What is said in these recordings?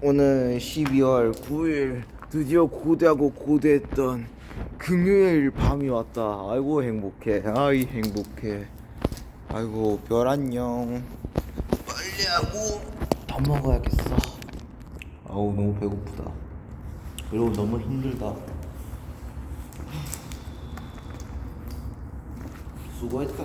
오늘 12월 9일 드디어 고대하고 고대했던 금요일 밤이 왔다. 아이고 행복해. 아이 행복해. 아이고 별 안녕. 빨리 하고 밥 먹어야겠어. 아우 너무 배고프다. 그리고 너무 힘들다. 수고했다.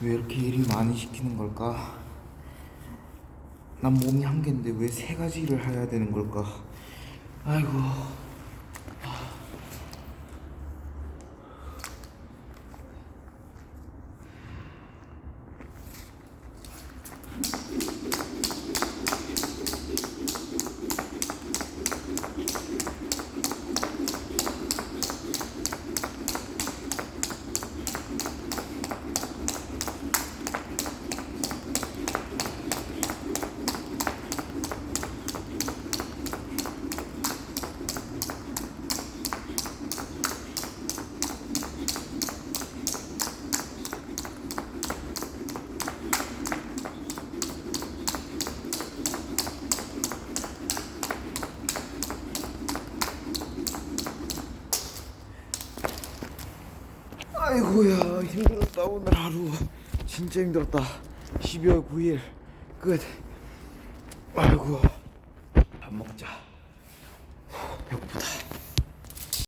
왜 이렇게 일이 많이 시키는 걸까? 난 몸이 한 개인데 왜 세 가지 일을 해야 되는 걸까? 아이고. 아이고야 힘들었다 오늘 하루. 진짜 힘들었다. 12월 9일 끝. 아이고. 밥 먹자. 배고프다.